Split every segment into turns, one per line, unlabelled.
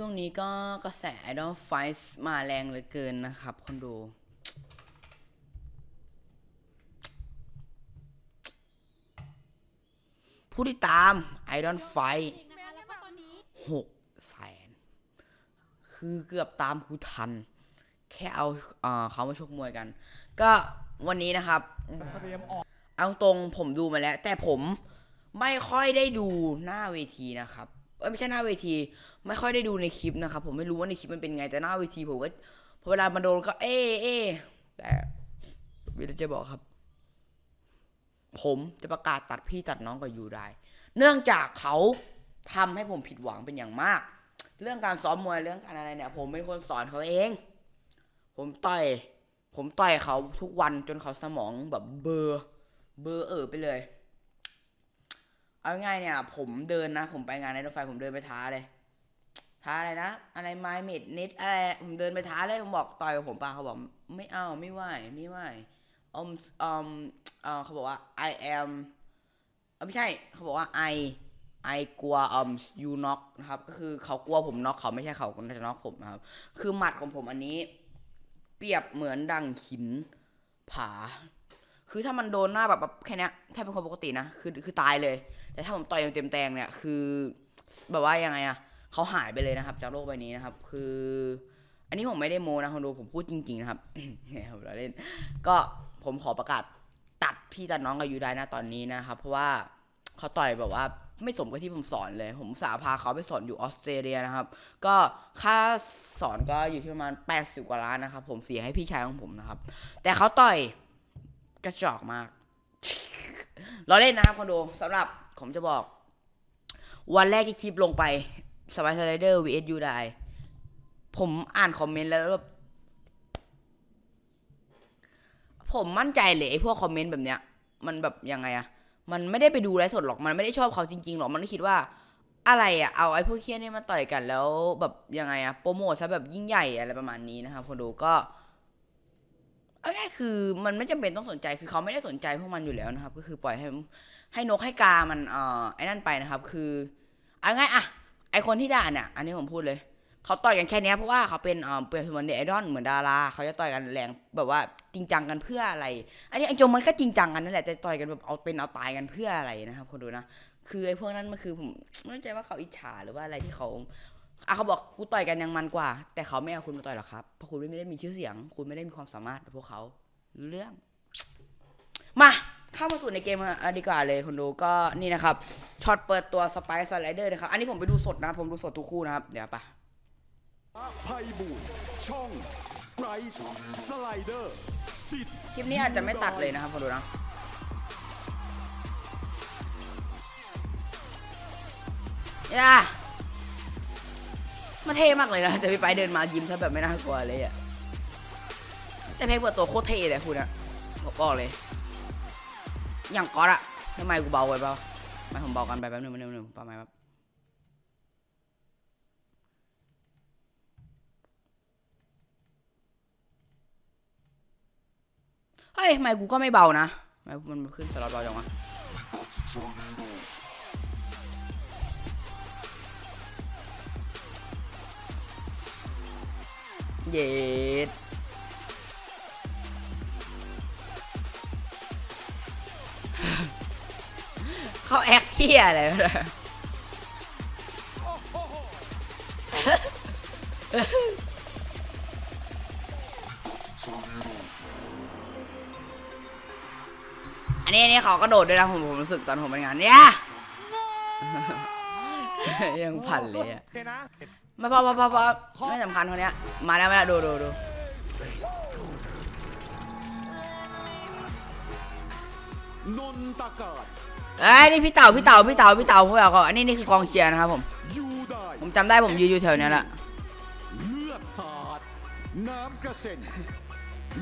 ช่วงนี้ก็กระแส Idol Fight มาแรงเหลือเกินนะครับ คนดู ผู้ติดตาม Idol Fight
นะคะแล้วก็ตอนนี้
หกแสน คือเกือบตามกูทัน แค่เอาเอ่อเขามาชกมวยกัน ก็วันนี้นะครับ
เอา
ตรงผมดูมาแล้ว แต่ผมไม่ค่อยได้ดูหน้าเวทีนะครับ ไม่ใช่หน้าเวที ไม่ค่อยได้ดูในคลิปนะครับผมไม่รู้ว่าในคลิปมันเป็นไงแต่หน้าเวทีผมก็พอเวลามันโดนก็ เอเอแต่วิลจะบอกครับ ผมจะประกาศตัดพี่ตัดน้องกับยูได้ เนื่องจากเขาทำให้ผมผิดหวังเป็นอย่างมาก เรื่องการซ้อมมวยเรื่องการอะไรเนี่ย ผมเป็นคนสอนเขาเอง ผมต่อย ผมต่อยเขาทุกวันจนเขาสมองแบบเบอร์เบอร์เออไปเลย เอาง่ายเนี่ย ผมเดินนะ ผมไปงานในรถไฟผมเดินไปท้าเลย ท้าอะไรนะ อะไรไมเมดเน็ตอะไร ผมเดินไปท้าเลยผมบอกต่อยกับผมป่ะเขาบอกไม่เอาไม่ไหวไม่ไหวอมอมเออเขาบอกว่า I am เอ้าไม่ใช่เขาบอกว่า I I กลัวอืม you knock นะครับ ก็คือเขากลัวผมน็อกเขาไม่ใช่เขาจะน็อกผมนะครับ คือหมัดของผมอันนี้ เปรียบเหมือนดังหินผา คือถ้ามันโดนหน้าแบบแบบแค่นี้ถ้าเป็นคนปกตินะคือคือตายเลย แต่ถ้าผมต่อยเต็มแตงเนี่ยคือ แบบว่ายังไงอะเขาหายไปเลยนะครับ จากโลกใบนี้นะครับ คือ อันนี้ผมไม่ได้โมนะคนดูผมพูดจริง ๆ นะครับเนี่ยผมเล่น ก็ผมขอประกาศตัดพี่ตัดน้องกับยูไดนะตอนนี้นะครับเพราะว่าเขาต่อยแบบว่าไม่สมกับที่ผมสอนเลย ผมสาพาเขาไปสอนอยู่ออสเตรเลียนะครับ ก็ค่าสอนก็อยู่ที่ประมาณ 80 กว่าล้านนะครับ ผมเสียให้พี่ชายของผมนะครับ แต่เขาต่อย กระจอกมากเราเล่นนะครับคนดูสำหรับผมจะบอก วันแรกที่คลิปลงไปสบายสไลเดอร์ vs ยูไดผมอ่านคอมเมนต์แล้วแบบผมมั่นใจเลยไอ้พวกคอมเมนต์แบบเนี้ย มันแบบยังไงอะมันไม่ได้ไปดูไลฟ์สดหรอกมันไม่ได้ชอบเขาจริงๆหรอกมันคิดว่า อะไรอะเอาไอ้พวกเคี้ยนี่มาต่อยกันแล้วแบบยังไงอะโปรโมทซะแบบยิ่งใหญ่อะไรประมาณนี้นะครับคนดูก็ เอาง่ายคือมันไม่จำเป็นต้องสนใจคือเขาไม่ได้สนใจพวกมันอยู่แล้วนะครับ ก็คือปล่อยให้ให้นกให้กามันเอ่อไอ้นั่นไปนะครับ คือเอาง่ายอะไอคนที่ด่าเนี่ยอันนี้ผมพูดเลยเขาต่อยกันแค่นี้เพราะว่าเขาเป็นเอ่อเป็นเหมือนเดไอดอลเหมือนดาราเขาจะต่อยกันแรงแบบว่าจริงจังกันเพื่ออะไร อันนี้ไอโจมันก็จริงจังกันนั่นแหละแต่ต่อยกันแบบเอาเป็นเอาตายกันเพื่ออะไรนะครับคนดูนะ คือไอพวกนั้นมันคือผมไม่แน่ใจว่าเขาอิจฉาหรือว่าอะไรที่เขา อะเขาบอกกูต่อยกันยังมันกว่า แต่เขาไม่เอาคุณมาต่อยหรอกครับเพราะคุณไม่ได้มีชื่อเสียง คุณไม่ได้มีความสามารถแบบพวกเขารู้เรื่อง มาเข้ามาสู่ในเกมกันอะดีกว่าเลยคนดูก็นี่นะครับช็อตเปิดตัวสไปซ์สไลเดอร์นะครับ อันนี้ผมไปดูสดนะ ผมดูสดทุกคู่นะครับ เดี๋ยวไป
ไพบูลย์ช่องสไปร์สไลเดอร์สิทธิ์
คลิปนี้อาจจะไม่ตัดเลยนะครับคนดูนะย่า มันเท่มากเลยนะ แต่พี่ไปเดินมายิ้มซะแบบไม่น่ากลัวเลยอะแต่เพลงเปิดตัวโคตรเท่เลยคุณอะผมบอกเลย อย่างก๊อตอะทำไมกูเบาไปเปล่าไม่ผมเบากันไปแป๊บนึงแป๊บนึงแป๊บนึงเปล่าไหมครับเฮ้ย ไม่กูก็ไม่เบานะ ไม่มันขึ้นสล็อตเบาจังวะ เย็ดเขาแอคเฮียอะไรวะเนี่ยอันนี้อันนี้เขากระโดดด้วยนะผมผมรู้สึกตอนผมไปงานเนี่ยยังพันเลยอะ
โอเคนะ
ไม่พอพอพอพอไม่สำคัญคนเนี้ยมาแล้วมาแล้วดูดูดู
นนตากาศ
เอ้ยนี่พี่เต่าพี่เต่าพี่เต่าพี่เต่าพวกเราก็อันนี้นี่คือกองเชียร์นะครับผม
ยูได้
ผมจำได้ผมยืนอยู่แถวเนี้ยแหละ
เลือดสาดน้ำกระเซ็น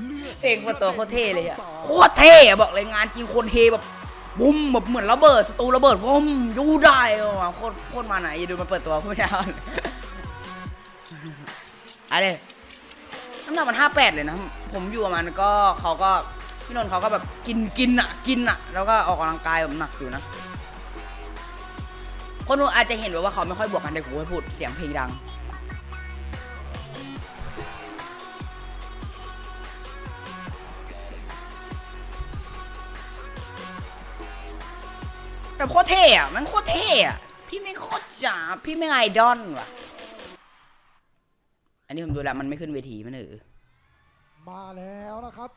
เลือด
เพลงเปิดตัวโคตรเท่เลยอะโคตรเท่อะบอกเลยงานจริงคนเทแบบบุ้มแบบเหมือนระเบิดสตูระเบิดบุ้มยูได้อะโคตรโคตรมาไหนอย่าดูมาเปิดตัวพูดไม่ได้ อะไรน้ำหนักมันห้าแปดเลยนะ ผมอยู่กับมันก็เขาก็พี่นนท์เขาก็แบบกินกินอะกินอะ แล้วก็ออกกำลังกายแบบหนักอยู่นะ คนดูอาจจะเห็นแบบว่าเขาไม่ค่อยบวกกันแต่กูไม่พูดเสียงเพลงดังแบบโคตรเท่อะมันโคตรเท่อะพี่ไม่โคตรจ๋าพี่ไม่ไอดอลว่ะ นนี้ผมดูแล้วมันไม่ขึ้นเวทีมันเออ
มาแล้วนะครับ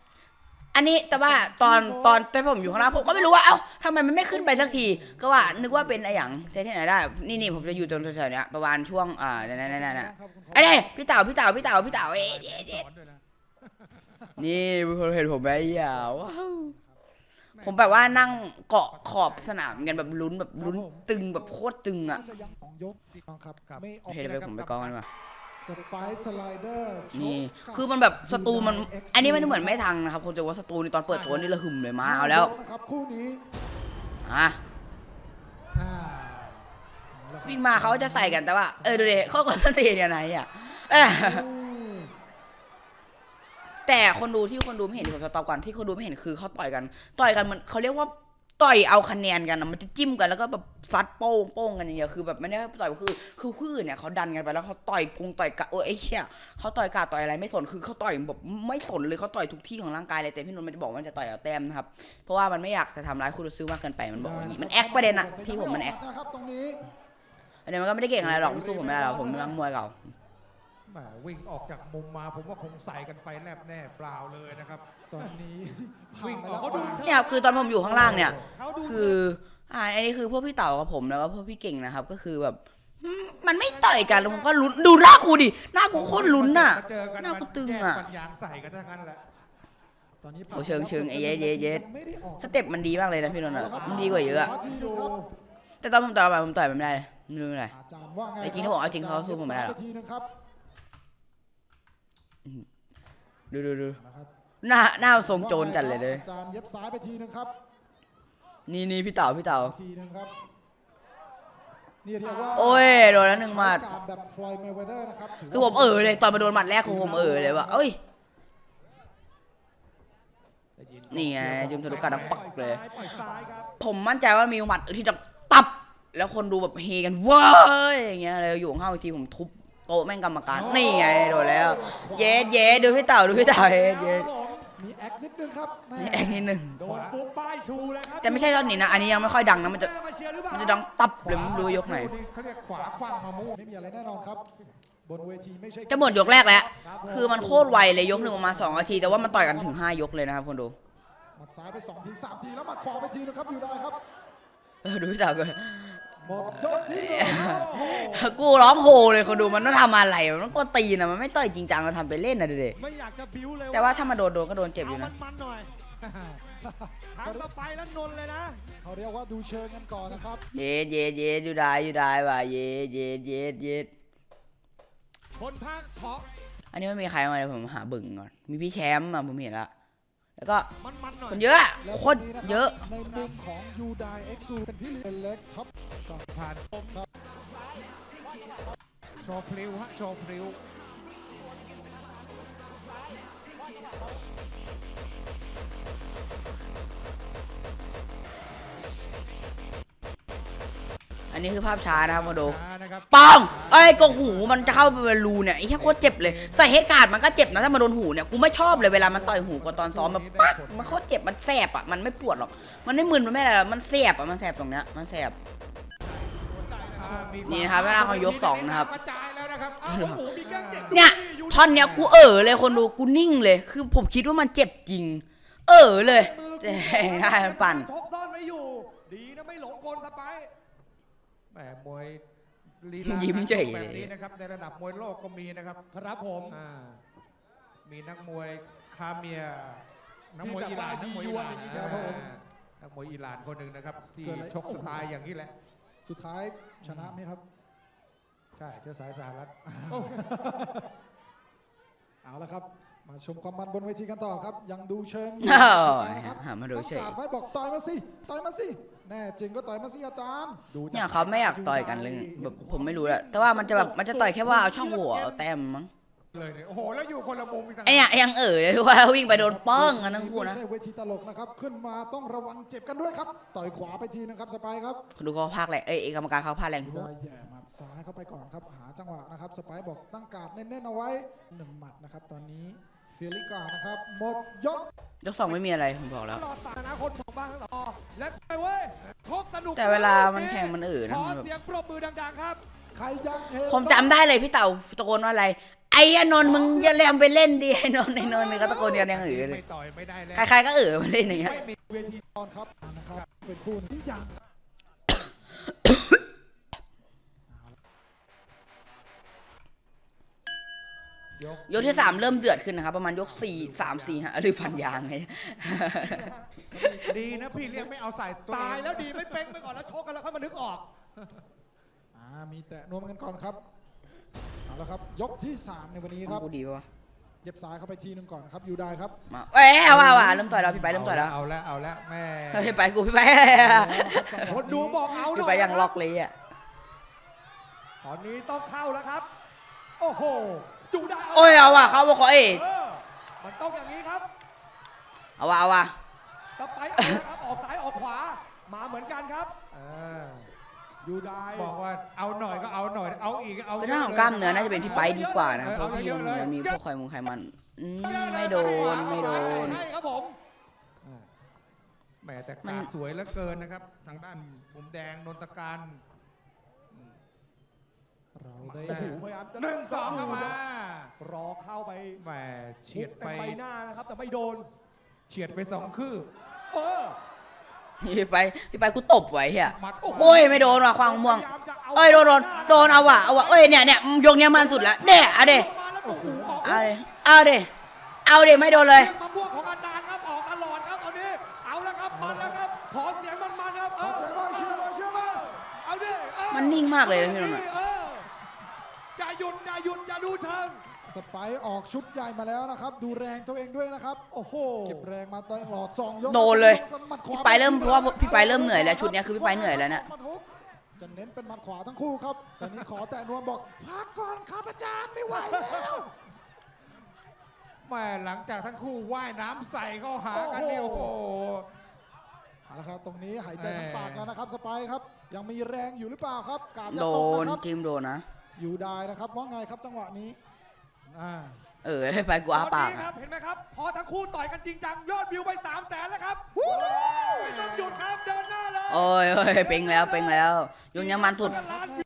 อันนี้แต่ว่าตอนตอนที่ผมอยู่ข้างล่างผมก็ไม่รู้ว่าเอ้าทำไมมันไม่ขึ้นไปสักที ก็ว่านึกว่าเป็นไอ้หยังแต่ที่ไหนได้ นี่นี่ผมจะอยู่ตรงแถวๆเนี้ยประมาณช่วงอ่านั่นนั่นนั่นนะไอ้เนี่ยพี่เต่าพี่เต่าพี่เต่าพี่เต่าเอ๊ะเอ๊ะเอ๊ะ
สอนด้วยนะ
นี่มีคนเห็นผมไหมอย่าว้าวผมแบบว่านั่งเกาะขอบสนามกันแบบลุ้นแบบลุ้นตึงแบบโคตรตึง
น่า
อะ
จะยังของยกอีกครับไม่ออก
เฮ้ยเดี๋ยวไปผมไปกองกันดีกว่า
สไปซ์สไลเดอร์
นี่ คือมันแบบสตูมัน อันนี้มันเหมือนไม่ทังนะครับคนจะว่าสตูนี่ตอนเปิดตัวนี่ระหึมเลยมาเอาแล้ว
นะครับคู่นี้
อะ
อ่า
วิ่งมาเขาจะใส่กันแต่ว่า เออดูดิเขาก็สตีเนี่ยไหนอะเออ
อู้
แต่คนดูที่คนดูไม่เห็นที่ผมจะตอบก่อนที่คนดูไม่เห็นคือเขาต่อยกัน ต่อยกันมันเขาเรียกว่า ต่อยเอาคะแนนกันนะมันจะจิ้มกันแล้วก็แบบซัดโป้งโป้งกันอย่างเดียวคือแบบไม่ได้ต่อยคือ คือพืชเนี่ยเขาดันกันไปแล้วเขาต่อยกรุงต่อยกะโอ้ยไอ้เชี่ยเขาต่อยกาต่อยอะไรไม่สนคือเขาต่อยแบบไม่สนเลยเขาต่อยทุกที่ของร่างกายเลยแต่พี่นนท์มันจะบอกว่ามันจะต่อยเอาแต้มนะครับ เพราะว่ามันไม่อยากจะทำร้ายคู่ต่อสู้มากเกินไปมันบอกอย่างนี้มันแอคประเด็นอะพี่ผมมันแอค
นะครับตรงนี้
อันนี้มันก็ไม่ได้เก่งอะไรหรอกสู้ผมไม่ได้หรอกผมเป็นนักมวยเก่า
แหมวิ่งออกจากมุมมาผมว่าคงใส่กันไฟแลบแน่เปล่าเลยนะครับ
ตอนนี้
วิ่งออก
ผ่น
เขา
ไป
ดู
แล้ว
เนี่ยคือตอนผมอยู่ข้างล่างเนี่ย
เขาดู
คือ อ่า อันนี้คือพวกพี่เต๋ากับผมแล้วก็พวกพี่เก่งนะครับ ก็คือแบบอืมมันไม่ต่อยกันแล้วผมก็ลุ้นดูหน้ากูดิหน้ากูโคตรลุ้นน่ะ
มาเจอกัน
หน้ากูตึง
แยก
อะ
ฟันยางใส่กันทั้งนั้นแหละ
ตอนนี้
โอ้เชิงเชิงไอ้เย็ดเย็ดเย็ด
ไม่ไออก
สเต็ปมันดีมากเลยนะพี่นนท์อะมันดีกว่าเยอะอะ
นาทีนะครับ
แต่ตอนผมต่อยไปผมต่อยมันไม่ได้เลยไม่รู้เป็นไร
อาจารย์ว่าไง
ไอ้จริงถ้าบอกเอาจริงเขาสู้ผมไม่ได้หรอก
นาทีนึงครับ
ดูดูดู
นะครับ
หน้าหน้าทรงโจรจัดเลยเลย
อาจารย์เย็บซ้ายไปทีนึงครับ
นี่นี่พี่เต๋าพี่เต๋า
ทีนึงครับ นี่เรียกว่า
โอ้ยโดนแล้วหนึ่งหมัด
ใช้การแบบฟลอยด์เมเวเดอร์นะครับถื
คือผมเออเลยตอนมาโดนหมัดแรกคือผมเออเลยว่าเอ้ย นี่ไงจุ่มทะลุกระดังปักเลย
ปล่อยซ้ายครับ
ผมมั่นใจว่ามีหมัดที่จะตับ แล้วคนดูแบบเฮกันเว้ยอย่างเงี้ยเลยอยู่ข้างเวทีผมทุบโต๊ะแม่งกรรมการ นี่ไงโดนแล้ว เย็ดเย็ดดูพี่เต่าดูพี่เต่าเย็ดเย็ด
มี แอคนิดนึงครับแม่
นี่แอกนิดหนึ่ง
โดนปุ๊บป้ายชูเลยครับ
แต่ไม่ใช่ตอนนี้นะ อันนี้ยังไม่ค่อยดังนะมันจะ
มาเชียร์หรือเปล่า
มันจะดังตับเลยไม่รู้ว่ายกไหน
เขาเรียกขวาคว้างมะม่วง
ไม่มีอะไรแน่นอนครับ บนเวทีไม่ใช่
จะหมดยกแรกแล้ว คือมันโคตรไวเลยยกหนึ่งประมาณสองนาที แต่ว่ามันต่อยกันถึงห้ายกเลยนะครับคนดู
หมัดซ้ายไปสองทีสามทีแล้วหมัดขวาไปทีนะครับอยู่ได้ครับ
เออดูพี่เต่ากัน
หมดยกที่หนึ่งครับโอ้โห
กูร้องโฮเลยคนดูมันต้องทำอะไรมันต้องกวนตีนอะมันไม่ต่อยจริงจังมันทำไปเล่นนะเด็ก
ไม่อยากจะบิ้วเลย
แต่ว่าถ้ามาโดนโดนก็โดนเจ็บอยู่
เอา
นะ
มันๆหน่อยทางต่อไปแล้วนนท์เลยนะ
เขาเรียกว่าดูเชิงกันก่อนนะครับ
เย็ดเย็ดเย็ดอยู่ได้อยู่ได้ว่ะเย็ดเย็ดเย็ดเย็ด
คนภาคเพาะ
อันนี้ไม่มีใครมาเลยผมหาบึงก่อน มีพี่แชมป์อะผมเห็นละ แล้วก็
มันๆหน่อย
คนเยอะอะ
แล้ว
โค
วั
ต
น
ร
นี้นะครับ
เยอะ
ในมุมของยูไดเอ็กซ์ทูเป็นพี่เล็กท็อปก่อน
ผ่านคมครับโชว์พลิ้วฮะโชว์พลิ้ว
อันนี้คือภาพช้านะครับมาดู
ช้านะครับ
ปังไอ้ยกงหูมันจะเข้าไปเป็นรูเนี่ยไอ้แค่โคตรเจ็บเลยใส่เฮดการ์ดมันก็เจ็บนะถ้ามาโดนหูเนี่ยกูไม่ชอบเลยเวลามันต่อยหูกว่าตอนซ้อมมันปักมันโคตรเจ็บมันแสบอะมันไม่ปวดหรอก มันไม่มึนมันไม่อะไรหรอกมันแสบอะมันแสบตรงเนี้ยมันแสบ
อ่ามี
นี่นะครับเวลาของยกสองนะครับ
กระจายแล้วนะครับอ้าวโอ้โหมีแกล้งเจ็บ
เนี่ย
อยู่
ท่อนเนี้ยกูเออเลยคนดูกูนิ่งเลย คือผมคิดว่ามันเจ็บจริง เออเลยแต่ได้มันปั่น
ชกซ่อนไว้อยู่ ดีนะไม่หลงกลสไปร์ แหมมวยลีลา
ยิ้มเฉย
แบบนี้นะครับ ในระดับมวยโลกก็มีนะครับครับผม อ่ามีนักมวยคาเมียนักมวยอิหร่านนักมวยอิหร่าน
ที่แบบว่ายียวนอย่างนี้ใช่ไหมครับผม
อ่านักมวยอิหร่านคนหนึ่งนะครับ ที่
เกิดอะไร
ชกสไตล์อย่างนี้แหละ
สุดท้ายชนะไหมครับ
ใช่เชื้อสายสหรัฐ
เอาละครับ มาชมความมันบนเวทีกันต่อครับ ยังดูเชิงอยู่
อ้าว
นะครับ
หามาดูเฉย
ตั้งการ์ดไว้บอกต่อยมาสิต่อยมาสิ แน่จริงก็ต่อยมาสิอาจารย์ดูจาก
เนี่ยเขาไม่อยากต่อยกันเลยแบบผมไม่รู้แหละแต่ว่ามันจะแบบมันจะต่อยแค่ว่าเอาช่องหัวเอาแต้มมั้ง
เลยเนี่ยโอ้โหแล้วอยู่คนละมุมอีกต่าง
ไอเนี่ยยังเออเลยทุกว่าวิ่งไปโดนเป้งกันทั้งคู่นะ
ไม่ใช่เวทีตลกนะครับขึ้นมาต้องระวังเจ็บกันด้วยครับต่อยขวาไปทีนะครับสไปร์ครับ
คนดูเขาพากแรงเอ้ยกรรมการเขาพากแรงทุก
ได้แย่หมัดซ้ายเข้าไปก่อนครับหาจังหวะนะครับสไปร์บอกตั้งการ์ดแน่นๆเอาไว้หนึ่งหมัดนะครับตอนนี้ เฟลิกานะครับหมดยก
ยกสองไม่มีอะไรผมบอกแล้ว
ตลอดสาอนาคตของบ้านทั้งต่อและไปเว้ยชกสนุก
แต่เวลามันแข่งมันเอ๋อนะ
ขอ
มันแบบ
เสียงปรบมือดังๆครับ
ใครยังเฮ
ผมจำได้เลยพี่เต่าตะโกนว่าอะไร ไอ้อนนท์มึงอย่าแลมไปเล่นดิไอ้นนท์ไอ้นนท์นี่ก็ตะโกนกันยังเอ๋อเล
ไม่
ย
ต่อยไม่ได้แล้ว
ใครๆก็เอ๋อมาเล่นอย่างเงี้ย
ไม่มี
เวทีตอนครับนะครับเป็นคู่ที่ยัง
ยก
ยกที่สามเริ่มเดือดขึ้นนะครับ ประมาณยกสี่สามสี่ฮะหรือฟันยางไง
ดีนะพี่เลี้ยงไม่เอาใส่ตัว
ตายแล้วดีไม่เป้งไปก่อนแล้วชกกันแล้วค่อยมานึกออก
อ่ามีแตะนวมกันก่อนครับเอาละครับ ยกที่3ในวันนี้ครับ
กูดีปะวะ
เย็บซ้ายเข้าไปทีหนึงก่อนครับยูไดครับ
มาเอ้ยเอาว่าว่ะเริ่มต่อยแล้วพี่ไปเริ่มต่อยแล้ว
เอาแล้วเอาแล้วแม่
เฮ้ยไปกูพี่ไป
คนดูบอกเอาห
พี่
น่อย
ไปยัง
นะครับ
ล็อกเลยอะ
ตอนนี้ต้องเข้าแล้วครับ โอ้โห ดูได้
โอ้ยเอาว่ะเขาบอกเขาเอ้ย
เออมันต้องอย่างนี้ครับ
เอาว่ะเอาว่ะ
สไปร์เอาแล้วครับ ออกซ้ายออกขวา มาเหมือนกันครับ
เออ
ยูได
บอกว่าเอาหน่อยก็เอาหน่อย เอาอีกก็เอา
คือ
เย
หน้า
อะ
ของ
ลย
กล้ามเนื้อน่าจะเป็นพี่ไปดีกว่านะ
เออ
เพราะ
เอา
พี่
เยอะๆเลย
มันมีพวกไขมันไขมันอืมไม่โดนไม่โดน
ให้ครับผม
แหมแต่
มัน
การสวยเหลือเกินนะครับ ทางด้านมุมแดงนนทการ
เราได้
โอ้โหพยายามจะ
หนึ่งสองเข้ามา
รอเข้าไป
แหมเฉียดไป
ทุบต็มใบหน้านะครับ แต่ไม่โดน
เฉียดไปสองคืบ
เออ
พี่ไปพี่ไปกูตบไว้เฮีย
หมัด
โอ้ยไม่โดนว่ะควางม่วง
พยายามจะา
เอ้ยโดนโดนโดนเอาว่ะเอาว่ะเอ้ยเนี่ยเนี่ยยกเนี้ยมันสุดละเนี่ยเอาเด
มาแล้วโอ้โหออก
เอาเดเอาเดเอาเดไม่โดนเลย
เสียงมะม่วงของอาจารย์ครับออกตลอดครับเอาดิเอาแล้วครับมาแล้วครับขอเสียงมันมาครับ
ขอเสียงหน่อยเชียร์หน่อยเชียร์หน่อย
เอาดิเออ
มันนิ่งมากเลยนะพี่นนท์อะ
เอออย่า หยุดอย่าหยุดอย่าดูเชิง
สไปร์ออกชุดใหญ่มาแล้วนะครับ ดูแรงตัวเองด้วยนะครับ
โอ้โห
เก็บแรงมาตลอดสองยก
โดนเลย
หมัดขวา
พี่ไปเริ่มเพราะว่าพี่ไปเริ่มเหนื่อยแล้วชุดเนี้ยคือพี่ไปเหนื่อยแล้วเนี่ย
หมัดฮุกจะเน้นเป็นหมัดขวาทั้งคู่ครับตอนนี้ขอแตะนวมบอกพักก่อนครับอาจารย์ไม่ไหวแล้ว
แหมหลังจากทั้งคู่ว่ายน้ำใส่เข้าหากันเนี่ย
โอ้
โอ้
โห
โห
เอาละครับตรงนี้หายใจทั้ง
แหม่
ปากแล้วนะครับ สไปร์ครับ ยังมีแรงอยู่หรือเปล่าครับกาดอย่า
โด
ตก
น
นะครับ
ทีมโดนนะ
อยู่ได้นะครับว่าไงครับจังหวะนี้อ่า
เออให้ไปกูอาปาก
ตอนนี้ค
อะ
รับเห็นไหมครับ พอทั้งคู่ต่อยกันจริงจังยอดวิวไป3 0 0แสนแล้วครับไม่ต้องหยุดครับเดินหน้าเลย
โอ้ยโอ้ยเป่งแล้วเป่งแล้วยกเนี้ยมันสุด
ล้านวิว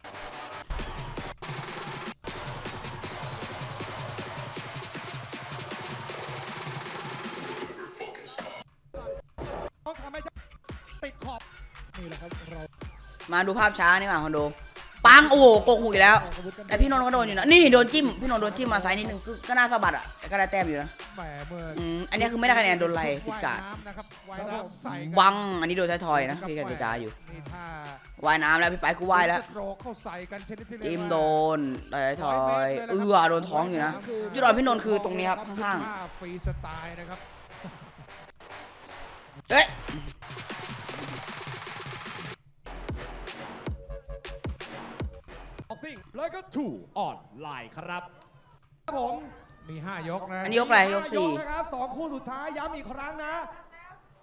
ต้องทำให้ติดขอบ
นี่แหละครับเรา
มาดูภาพช้านี่มาคอนโด ปังโอ้โหโกงหูอีกแล้ว
ออกอาวุธกัน
แต่พี่นนท์ก็โดนอยู่นะนี่โดนจิ้มพี่นนท์โดนจิ้มมาซ้ายนิดนึงก็ก็น่าสะบัดอะแต่ก็ได้แต้มอยู่นะ
แหมเมื่อ
อืมอันนี้คือไม่ได้คะแนนโดนไล่ติดกาด
ว่ยน้ำนะครับว่ายน้ำใส่กัน
บังอันนี้โดนท้ายทอยนะพี่กติกาอยู่
นี่ถ้า
ว่ายน้ำแล้วพี่ไปกูว่ายแล้ว
สโตรกเข้าใส่กันชนิดที่เรียก
จิ้ม
ว่า
โดนท้ายทอยเอื้อโดนท้องอยู่นะ จุดอ่อนพี่นนท์คือตรงนี้ครับข้าง
ผ้าฟรีสไตล์นะครับ
ๆเอ๊ะ
ซิ่งแล้วก็ถูออนไลน์ครับครับผม
มี 5 ยกนะ
อันนี้ยกอะไรยกสี่
นะครับสองคู่สุดท้ายย้ำอีกครั้งนะ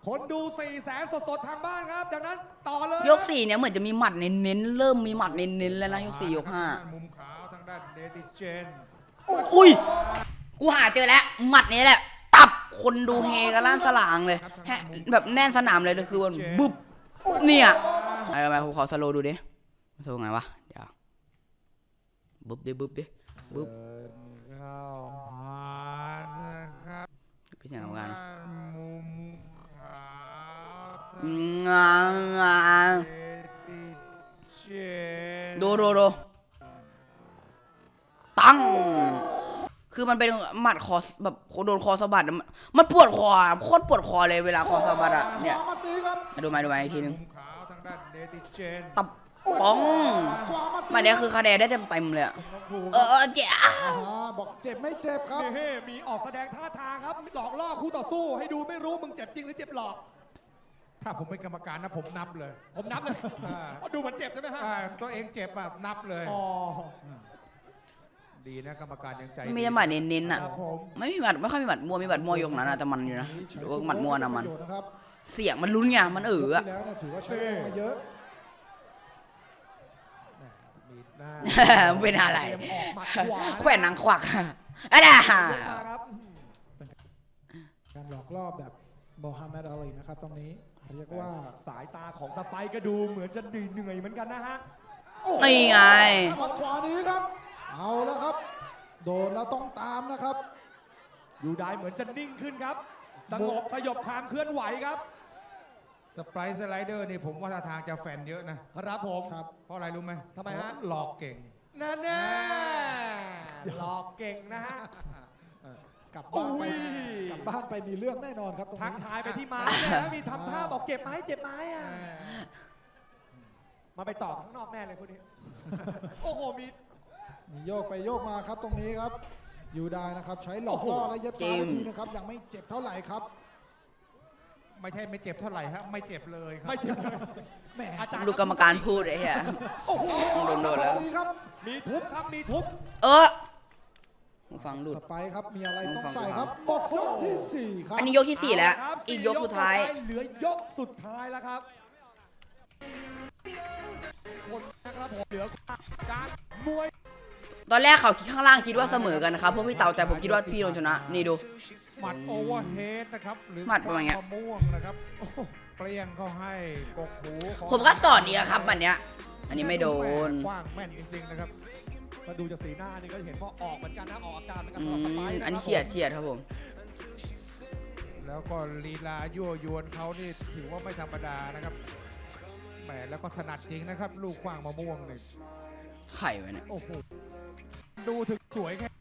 คนดู4ี่แสนสดๆ ทางบ้านครับ ดังนั้นต่อเลย
ยกสี่เนี่ยเหมือนจะมีหมัดเน้นๆเริ่มมีหมัดเน้นๆแล้วนะยกสี่ยกห้า
ทงด้นมุมขาวทางด้านเดติเจน
อุ้ยกูหาเจอแล้วหมัดนี้แหละ ตับคนดูเฮกันล้านสลางเลยแฮะแบบแน่นสนามเลยเลยคือมันบึ๊บเนี่ยอะไรมาผมขอสโลว์ดูดิมันโทรไงวะเดี๋ยว บึ๊บดิบึ๊บดิบึ๊บ
เดินเข้าหานะครับ
พี่เสียงทำงาน
มุมขาว
งานงาน
ดู
ดูดูตั้ง คือมันเป็นหมัดคอแบบโดนคอสะบัด มันมันปวดคอโคตรปวดคอเลยเวลาคอสะบัดอะเนี่ย
ขวาหมัดนี้ครับ
มาดูมาดูมอีกทีนึง
มุมขาวทางตั
บ ป้อง
หมัดขวาหมัด
มาเนี้ยคือคะแนนได้เต็มเต็มๆเลยอะ
น้องภู
เออเจ้า
อ่าบอกเจ็บไม่เจ็บครับ
เฮ้มีออกแสดงท่าทางครับ หลอกล่อคู่ต่อสู้ ให้ดูไม่รู้มึงเจ็บจริงหรือเจ็บหลอก
ถ้าผมเป็นกรรมการนะผมนับเลย
ผมนับเลย
อ่า
เพราะดูเหมือนเจ็บใช่ไหมฮะ
อ่าตัวเองเจ็บแบบนับเลย
อ๋อ
ดีนะกรรมการยังใจ
มีแต่หมัดเน้นๆอะ
ครับผม
ไม่มีหมัดไม่ค่อยมีหมัดมัวมีหมัดมัวยกนั้นอะแต่มันอยู่นะหรือว่าหมัดมัวนะมัน
ประโยชนะครับ
เสียงมันลุ้นไงมันเอออะ
ที่แล้วเนี่ยถือว่าใช้แรงมาเยอะ
เป็นอะไร
เตรียมออกหมัดขวา
แขวนหนังควักอะอะด่า
มาครับ
การหลอกล่อแบบโมฮัมหมัดอาลีนะครับตรงนี้เรียกว่า
สายตาของสไปค์ก็ดูเหมือนจะเหนื่อยๆเหมือนกันนะฮะ
นี่ไง
หมัดขวานี้ครับ เอาแล้วครับ โดนแล้วต้องตามนะครับ
ยูไดเหมือนจะนิ่งขึ้นครับ สงบสยบความเคลื่อนไหวครับ
สไปร์สไลเดอร์นี่ผมว่าท่าทางจะแฟนเยอะนะ
ครับผม
ครับ
เพราะอะไรรู้ไหม
ทำไมฮะ
หลอกเก่ง
นั่นแน่หลอกเก่งนะฮะ
กลับบ้านไป
อุ้ย
กลับบ้านไปมีเรื่องแน่นอนครับตรง
ทัก
นี้
ทายไปที่ไม้เนี่ยแล้วมีทำท่าบอกเจ็บไหมเจ็บไหมอะ มาไปต่อข้างนอกแน่เลยคนนี้ โอ้โหมี
มีโยกไปโยกมาครับตรงนี้ครับยูได้นะครับ ใช้หลอก
โอ้โห
ล่อและเย็บซ้ายไป
จริง
ทีนะครับ ยังไม่เจ็บเท่าไหร่ครับ
ไม่ใช่ไม่เจ็บเท่าไหร่ฮะไม่เจ็บเลยครับ
ไม่เจ็บเลย
แหม
อาจารย์
ดูกรรมการพูดไอ้เหี้ย
โอ้โห
โดนโดนแล้ว
ดีครับ
มีทุบครับมีทุบ
เออหูฟังหลุด
สไปร์ครับมีอะไรต้อง
ฟัง
ใส่
ฟัง
ครับหมดยกที่สี่ครับ
อันนี้ยกที่สี่แล้ว
เาะครับ
อีกยกสุดท้าย
สี่ต่อไปเหลือยกสุดท้ายแล้วครับคนนะครับผมเหลือการมวย
ตอนแรกเขาคิดข้างล่างคิดว่าเสมอกันนะครับพวกพี่เต๋าแต่ผมคิดว่าพี่โดนชนะ นี่ดู
หมัดโอเวอร์เฮดนะครับหรือ
หมัดประมาณเนี้ย
มะม่วงนะครับโอ้โหเปรี้ยงเขาให้กกหูของ
ผมก็สอนดีอะครับบันเนี้ย อันนี้ไม่โดน
กว้างแม่นจริงๆนะครับ
มาดูจากสีหน้านี่ก็เห็นว่าออกเหมือนกันนะออกอาการเหมือนกัน
อื
สำหรับส
ม
ไปร์ะ
อันนี้
ครับ
เฉียดเฉียดครับผม
แล้วก็ลีลายั่วยวนเขานี่ถือว่าไม่ธรรมดานะครับแหมแล้วก็ถนัดจริงนะครับ ลูกกว้างมะม่วงเนี่ย
ไข่ไว้เนี่ย
โอ้โห ดูถึงสวยแค่
อี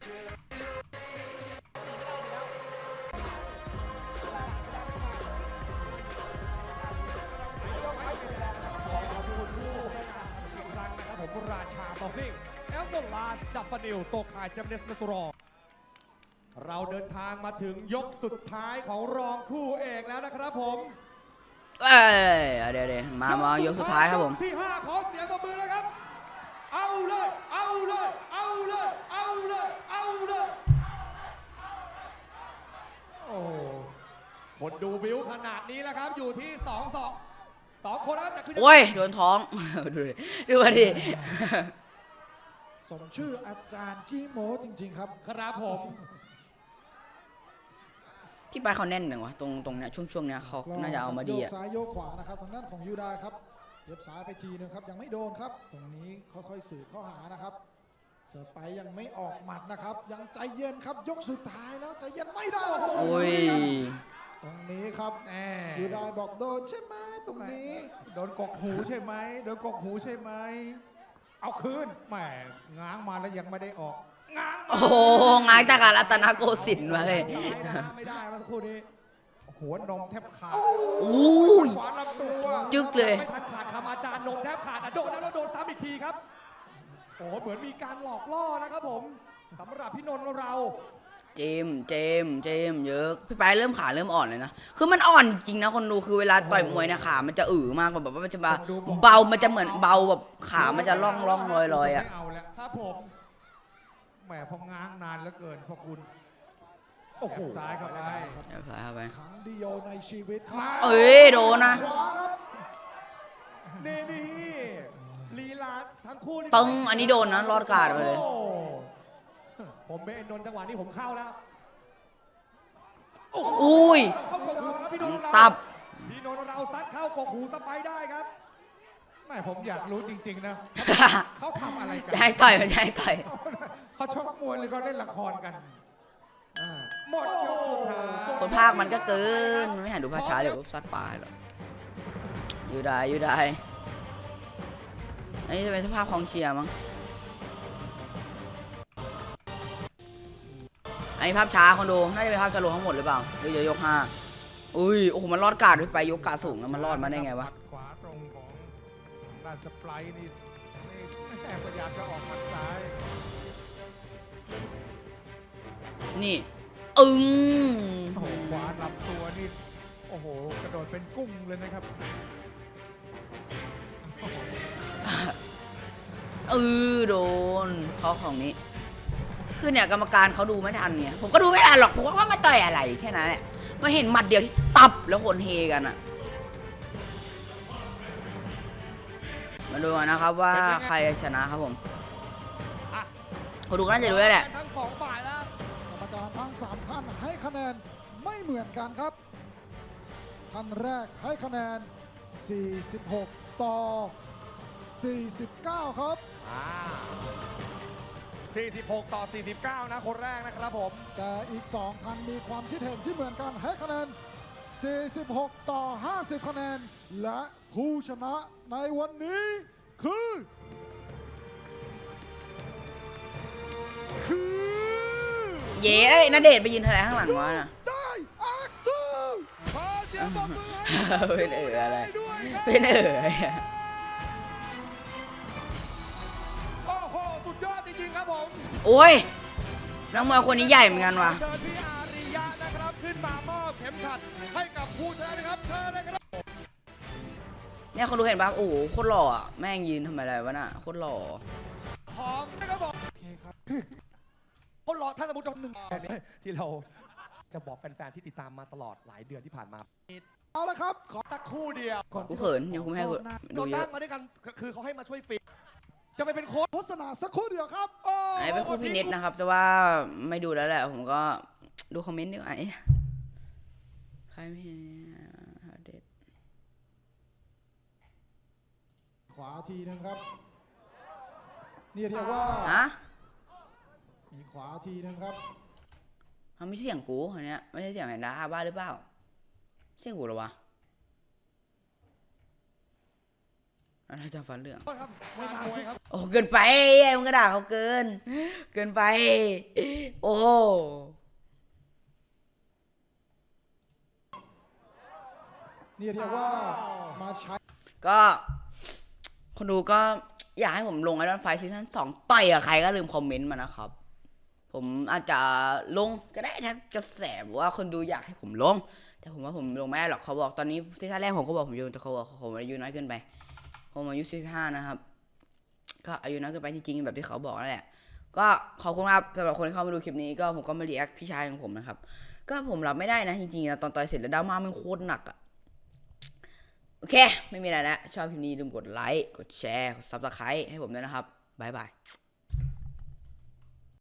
กครั้งนะครับผมราชาบอฟฟิงแอลโดลาดับฟานิลโตคายเจมเนสนตุรอเราเดินทางมาถึงยกสุดท้ายของรองคู่เอกแล้วนะครับผม
เอ้ยเดี๋ยวเดี๋ยวมามายกสุดท้ายครับผม
ยกที่5ขอเสียงปรบมือเลยครับ เอาเลย เอาเลย เอาเลย เอาเลย เอาเลย
โอ้โห
คนดูบิวขนาดนี้แล้วครับ อยู่ที่2 2 2คนแล้วครับจะขึ้น
โอ้ยโดนท้อง ดูดิดูมาดิ
สมชื่ออาจารย์กี้โมจริง ๆ ครับ
ครับผม
พี่ปายเขาแน่นหนึ่งวะตรงตรงเนี้ยช่วงช่วงเนี้ยเขาน่าจะเอามาดี
โย
อะ
กซ้ายโยกขวานะครับทางด้านของยูไดครับเย็บซ้ายไปทีนึงครับ ยังไม่โดนครับ ตรงนี้ค่อยๆสืบเข้าหานะครับสไปร์ยังไม่ออกหมัดนะครับ ยังใจเย็นครับยกสุดท้ายแล้วใจเย็นไม่ได้โโห
โอ้ย
ตรงนี้ครับ
แหม
ยูไดบอกโดนใช่ไหมตรงนี้
โดนกกหูใช่ไหมโดนกกหูใช่ไหมเอาคืนแหมง้างมาแล้วยังไม่ได้ออกง้าง
โอ้โหงายตากาลัตนาโกสินทร์มาเลย
ซ้ายนะฮะไม่ได้เมื่อสักครู่นี้
หัวนมแทบขาด
อู้ย
ขวาลำตัว
จึ๊กเลย
ไม่ทันขาดคำอาจารย์นมแทบขาดอะโดนแล้วแล้วโดนซ้ำอีกทีครับโอ้โหเหมือนมีการหลอกล่อนะครับผมสำหรับพี่นนท์เรา
เจมส์เจมส์เจมส์เยอะพี่ปายเริ่มขาเริ่มอ่อนเลยนะคือมันอ่อนจริงๆนะคนดูคือเวลาต่อยมวยเนี่ยขามันจะอือมากกว่าแบบว่ามันจะมาเบามันจะเหมือนเบาแบบขามันจะล่องล่องลอยลอยอะ
ไม่เอาแล้ว
ครับผม
แหมพอง้างนานเหลือเกินพอคุณ
โอ้โห
ซ้ายเข้าไป
เดี๋ยวพาเข้าไป
ครั้งเดียวในชีวิตครับ
เอ้ยโดนนะ
ขวาครับ
นี่นี่ลีลาทั้งคู่นี่
ตึงอันนี้โดนนะรอดการ์ดไปเลย
โอ้ ผมเป็นนนท์จังหวะนี้ผมเข้าแล้ว
อุ้ย
เข้ากกหูครับพี่นนท์เรา
ตับ
พี่นนท์เราซัดเข้ากกหูสไปร์ได้ครับ
แหมผมอยากรู้จริง ๆ นะ เขาทำอะไรกัน
จะให้ต่อยมันจะให้ต่อย
เขาชกมวยหรือเขาเล่นละครกันอ่าหมดยกสุดท้าย
คนภาคมันก็เกิน ไม่หันดูภาพช้าเดี๋ยวซัดปลายหรอกอยู่ได้อยู่ได้ อันนี้จะเป็นสภาพของเชียร์มั้ง นนี้ภาพช้าคนดูน่าจะเป็นภาพจะลงทั้งหมดหรือเปล่าหรือจะยกห้าอุ้ยโอ้โหมันรอดการ์ดขึ้นไปยกการ์ดสูงแล้วมันรอดมาได้ไงวะ
หดขวาตรงของด้านสปไลท์นี่นี่แม่พยายามจะออกหมัดซ้าย
นี่อึ้ง
โอ้โหขวาลำตัวนี่โอ้โหกระโดดเป็นกุ้งเลยนะครับ
เออโดนเขาของนี้ คือเนี่ยกรรมการเขาดูไม่ทันเนี่ย ผมก็ดูไม่ทันหรอกผมว่ามาต่อยอะไรแค่นั้นแหละมันเห็นหมัดเดียวที่ตับแล้วคนเฮกันอะมาดูกันนะครับว่าใครชนะครับผม
อะ
คนดูก็น่าจะรู้แล้วแหละ
ทั้งสองฝ่ายแล้ว
กรรมการทั้ง3ท่านให้คะแนนไม่เหมือนกันครับท่านแรกให้คะแนน 46 ต่อ 49 ครับ
อ่า 46 ต่อ 49 นะคนแรกนะครับผม
แต่อีก 2 ท่านมีความคิดเห็นที่เหมือนกันให้คะแนน 46 ต่อ 50 คะแนน และผู้ชนะในวันนี้คือ คือ
เย้เอ้ยนาเดชน์ไปยืนอะไรข้างหลังวะน่ะ
ได้ X2
ขอเสียงปรบมือให้
เป็นเอ๋ออะไร
ด้วยครับ
เป็นเอ๋ออะไรอะ
โอ้ ผม
โอ้ยนักมวยคนนี้ใหญ่เหมือนกันว่ะ
เชิญพี่อาริยะนะครับขึ้นมามอบเข็มขัดให้กับผู้ชนะนะครับเชิญเลยครับ
เนี่ยคนดูเห็นปะโอ้โหโคตรหล่ออะแม่งยืนทำอะไรวะน่ะโคตรหล่อ
พร้อมนะครับผม
โอเคครับ
คนรอท่านสมุทรจำหนึ่งที่เราจะบอกแฟนๆที่ติดตามมาตลอดหลายเดือนที่ผ่านมา
เอาละครับ ขอ
สักครู่เดียว
ก่อน
กู
ที่
เขินยังกูไม่ให้กู
หน้า
ดู
เรา
เย
ตั้
อะ
งมาด้วยกันคือเขาให้มาช่วยฟรี จะไปเป็นโค้ช
โฆษณาสักครู่เดียวครับ
โอ้
ไอ้เป็นคู่พี่เน็ตนะครับ แต่ว่าไม่ดูแล้วแหละ ผมก็ดูคอมเมนต์ดีกว่าไอ้ใครไม่เห็นเนี่ยเด็ด
ขวาทีนึงครับ นี่เรียกว่า
ฮะ
มีขวาทีนึงครับ
มันไม่ใช่เสียงกูคนเนี้ยไม่ใช่เสียงแพนด้าบ้าหรือเปล่าเสียงกูเหรอวะ อะไรจะฟันเรื่อง
ครับไม่นานมวยครับ
โอ้เกินไปไอ้มึงก็ด่าเขาเกิน เกินไป โอ้
นี่เรียกว่ามาใช้
ก็ คนดูก็อยากให้ผมลงไอรอนไฟซีซั่นสองต่อยกับใครก็ลืมคอมเมนต์มานะครับ ผมอาจจะลงก็ได้ถ้ากระแสว่าคนดูอยากให้ผมลง แต่ผมว่าผมลงไม่ได้หรอกเขาบอกตอนนี้ซีซั่นแรกผมก็บอกผมอยู่แต่เขาบอกผมอายุน้อยเกินไป ผมอายุสิบห้านะครับ ก็อายุน้อยเกินไปจริงๆแบบที่เขาบอกนั่นแหละ ก็ขอบคุณครับสำหรับคนที่เข้ามาดูคลิปนี้ก็ผมก็มารีแอคพี่ชายของผมนะครับ ก็ผมรับไม่ได้นะจริงๆนะตอนต่อยเสร็จแล้วดราม่ามันโคตรหนักอะโอเค ไม่มีอะไรแล้ว ชอบคลิปนี้ลืมกดไลค์ กดแชร์ กดซับสไครต์ให้ผมด้วยนะครับ บ๊ายบาย